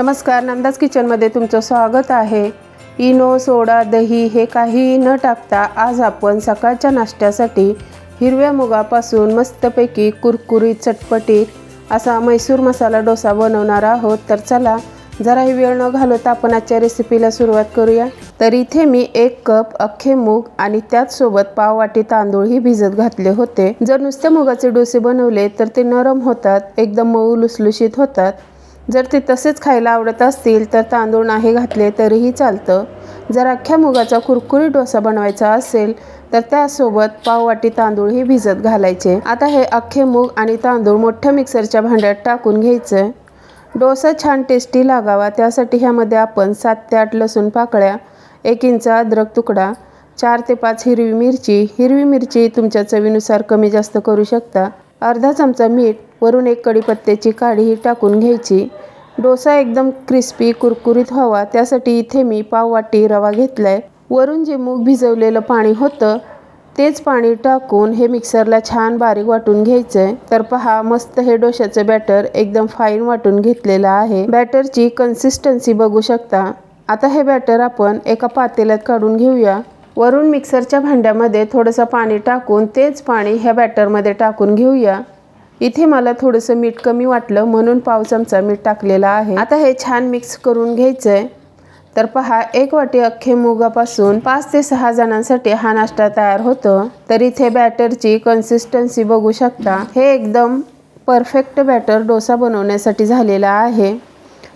नमस्कार नंदाज किचनमध्ये तुमचं स्वागत आहे. इनो सोडा दही हे काहीही न टाकता आज आपण सकाळच्या नाश्त्यासाठी हिरव्या मुगापासून मस्तपैकी कुरकुरीत चटपटीत असा मैसूर मसाला डोसा बनवणार आहोत. तर चला जराही वेळ न घालवता आपण आजच्या रेसिपीला सुरुवात करूया. तर इथे मी एक कप अख्खे मूग आणि त्याचसोबत पाव वाटी तांदूळही भिजत घातले होते. जर नुसत्या मुगाचे डोसे बनवले तर ते नरम होतात एकदम मऊ लुसलुशीत होतात. जर ते तसेच खायला आवडत असतील तर तांदूळ नाही घातले तरीही चालतं. जर अख्ख्या मुगाचा कुरकुरी डोसा बनवायचा असेल तर त्यासोबत पाववाटी तांदूळही भिजत घालायचे. आता हे अख्खे मूग आणि तांदूळ मोठ्या मिक्सरच्या भांड्यात टाकून घ्यायचं. डोसा छान टेस्टी लागावा त्यासाठी ह्यामध्ये आपण सात ते आठ लसूण पाकळ्या एक इंच अद्रक तुकडा चार ते पाच हिरवी मिरची. हिरवी मिरची तुमच्या चवीनुसार कमी जास्त करू शकता. अर्धा चमचा मीठ वरून एक कढीपत्त्याची काढीही टाकून घ्यायची. डोसा एकदम क्रिस्पी कुरकुरीत व्हावा त्यासाठी इथे मी पाव वाटी रवा घेतला आहे वरून जे मूग भिजवलेलं पाणी होतं तेच पाणी टाकून हे मिक्सरला छान बारीक वाटून घ्यायचं आहे तर पहा मस्त हे डोशाचं बॅटर एकदम फाईन वाटून घेतलेलं आहे. बॅटरची कन्सिस्टन्सी बघू शकता. आता हे बॅटर आपण एका पातेल्यात काढून घेऊया. वरून मिक्सरच्या भांड्यामध्ये थोडंसं पाणी टाकून तेच पाणी ह्या बॅटरमध्ये टाकून घेऊया. इथे मला थोडंसं मीठ कमी वाटलं म्हणून पाव चमचा मीठ टाकलेला आहे. आता हे छान मिक्स करून घ्यायचं आहे तर पहा एक वाटी अख्खे मुगापासून पाच ते सहा जणांसाठी हा नाश्ता तयार होतो. तर इथे बॅटरची कन्सिस्टन्सी बघू शकता. हे एकदम परफेक्ट बॅटर डोसा बनवण्यासाठी झालेला आहे.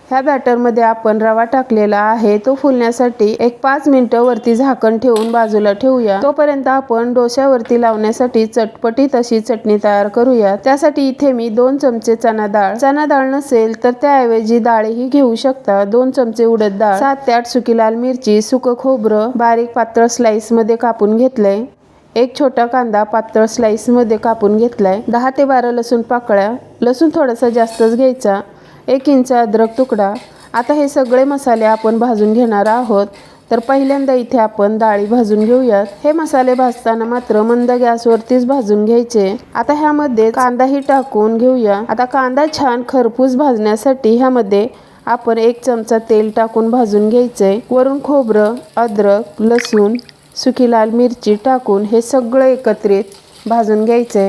ह्या बॅटरमध्ये आपण रवा टाकलेला आहे. तो फुलण्यासाठी एक पाच मिनटं वरती झाकण ठेवून बाजूला ठेवूया. तोपर्यंत आपण डोश्यावरती लावण्यासाठी चटपटीत अशी चटणी तयार करूया. त्यासाठी इथे मी दोन चमचे चना डाळ. चना डाळ नसेल तर त्याऐवजी डाळही घेऊ शकता. दोन चमचे उडद डाळ सात ते आठ सुकी लाल मिरची सुकं खोबरं बारीक पातळ स्लाइसमध्ये कापून घेतलंय. एक छोटा कांदा पातळ स्लाईसमध्ये कापून घेतलाय. दहा ते बारा लसूण पाकळ्या. लसूण थोडासा जास्तच घ्यायचा. एक इंच अद्रक तुकडा. आता हे सगळे मसाले आपण भाजून घेणार आहोत. तर पहिल्यांदा इथे आपण डाळी भाजून घेऊयात. हे मसाले भाजताना मात्र मंद गॅसवरतीच भाजून घ्यायचे. आता ह्यामध्ये कांदाही टाकून घेऊया. आता कांदा छान खरपूस भाजण्यासाठी ह्यामध्ये आपण एक चमचा तेल टाकून भाजून घ्यायचे वरून खोबरं अद्रक लसूण सुकी लाल मिरची टाकून हे सगळं एकत्रित भाजून घ्यायचे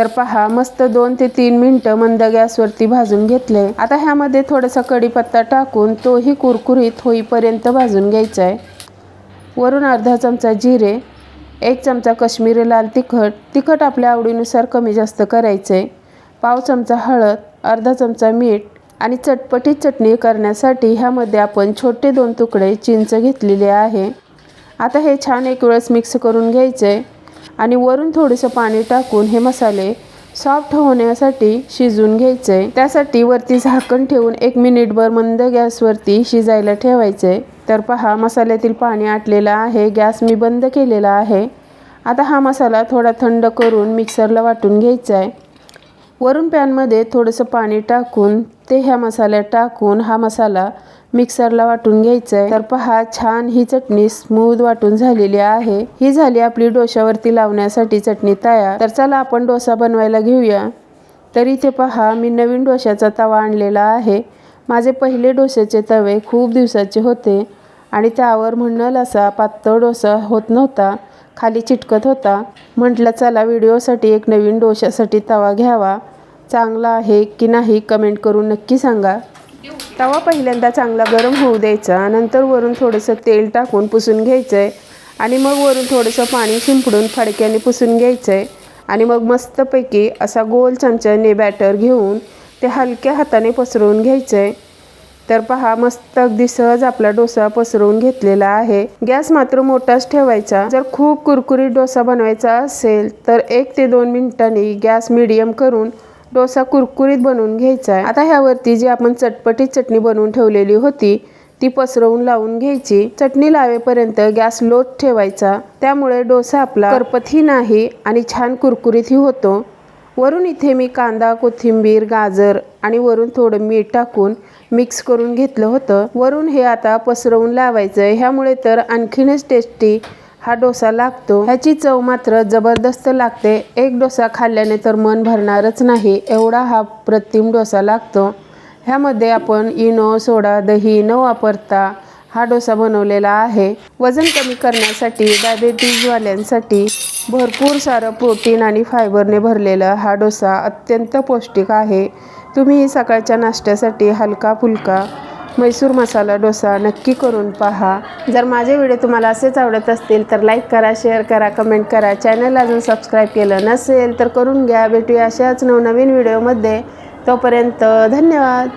तर पहा मस्त दोन ते तीन मिनटं मंद गॅसवरती भाजून घेतले आता ह्यामध्ये थोडासा कढीपत्ता टाकून तोही कुरकुरीत होईपर्यंत भाजून घ्यायचा आहे वरून अर्धा चमचा जिरे एक चमचा काश्मीरी लाल तिखट तिखट आपल्या आवडीनुसार कमी जास्त करायचं आहे पाव चमचा हळद अर्धा चमचा मीठ आणि चटपटीत चटणी करण्यासाठी ह्यामध्ये आपण छोटे दोन तुकडे चिंच घेतलेले आहे. आता हे छान एक वेळेस मिक्स करून घ्यायचं आहे आणि वरून थोडंसं पाणी टाकून हे मसाले सॉफ्ट होण्यासाठी शिजून घ्यायचे. त्यासाठी वरती झाकण ठेवून एक मिनिटभर मंद गॅसवरती शिजायला ठेवायचे. तर पहा मसाल्यातील पाणी आटलेलं आहे. गॅस मी बंद केलेला आहे. आता हा मसाला थोडा थंड करून मिक्सरला वाटून घ्यायचा आहे वरून पॅनमध्ये थोडंसं पाणी टाकून ते ह्या मसाल्यात टाकून हा मसाला मिक्सरला वाटून घ्यायचं आहे तर पहा छान ही चटणी स्मूथ वाटून झालेली आहे. ही झाली आपली डोशावरती लावण्यासाठी चटणी तयार. तर चला आपण डोसा बनवायला घेऊया. तर इथे पहा मी नवीन डोशाचा तवा आणलेला आहे. माझे पहिले डोशाचे तवे खूप दिवसाचे होते आणि त्यावर म्हणल असा पातळ डोसा होत नव्हता. खाली चिटकत होता. म्हटलं चला व्हिडिओसाठी एक नवीन डोशासाठी तवा घ्यावा. चांगला आहे की नाही कमेंट करून नक्की सांगा. तवा पहिल्यांदा चांगला गरम होऊ द्यायचा. नंतर वरून थोडंसं तेल टाकून पुसून घ्यायचं आहे आणि मग वरून थोडंसं पाणी शिंपडून फडक्याने पुसून घ्यायचं आहे आणि मग मस्तपैकी असा गोल चमच्याने बॅटर घेऊन ते हलक्या हाताने पसरवून घ्यायचं आहे तर पहा मस्त अगदी सहज आपला डोसा पसरवून घेतलेला आहे. गॅस मात्र मोठाच ठेवायचा. जर खूप कुरकुरीत डोसा बनवायचा असेल तर एक ते दोन मिनिटांनी गॅस मिडियम करून डोसा कुरकुरीत बनवून घ्यायचा आहे. आता ह्यावरती जी आपण चटपटीत चटणी बनवून ठेवलेली होती ती पसरवून लावून घ्यायची. चटणी लावेपर्यंत गॅस लोट ठेवायचा. त्यामुळे डोसा आपला करपतही नाही आणि छान कुरकुरीतही होतो. वरून इथे मी कांदा कोथिंबीर गाजर आणि वरून थोडं मीठ टाकून मिक्स करून घेतलं होतं. वरून हे आता पसरवून लावायचं आहे ह्यामुळे तर आणखीनच टेस्टी हा डोसा लागतो. ह्याची चव मात्र जबरदस्त लागते. एक डोसा खाल्ल्याने तर मन भरणारच नाही एवढा हा प्रतिम डोसा लागतो. ह्यामध्ये आपण इनो सोडा दही न वापरता हा डोसा बनवलेला आहे. वजन कमी करण्यासाठी डायबेटीजवाल्यांसाठी भरपूर सारं प्रोटीन आणि फायबरने भरलेला हा डोसा अत्यंत पौष्टिक आहे. तुम्ही सकाळच्या नाश्त्यासाठी हलका फुलका मैसूर मसाला डोसा नक्की करून पहा. जर माझे व्हिडिओ तुम्हाला असेच आवडत असतील तर लाईक करा शेअर करा कमेंट करा. चॅनल अजून सबस्क्राईब केलं नसेल तर करून घ्या. भेटूया अशाच नवनवीन व्हिडिओमध्ये तोपर्यंत धन्यवाद.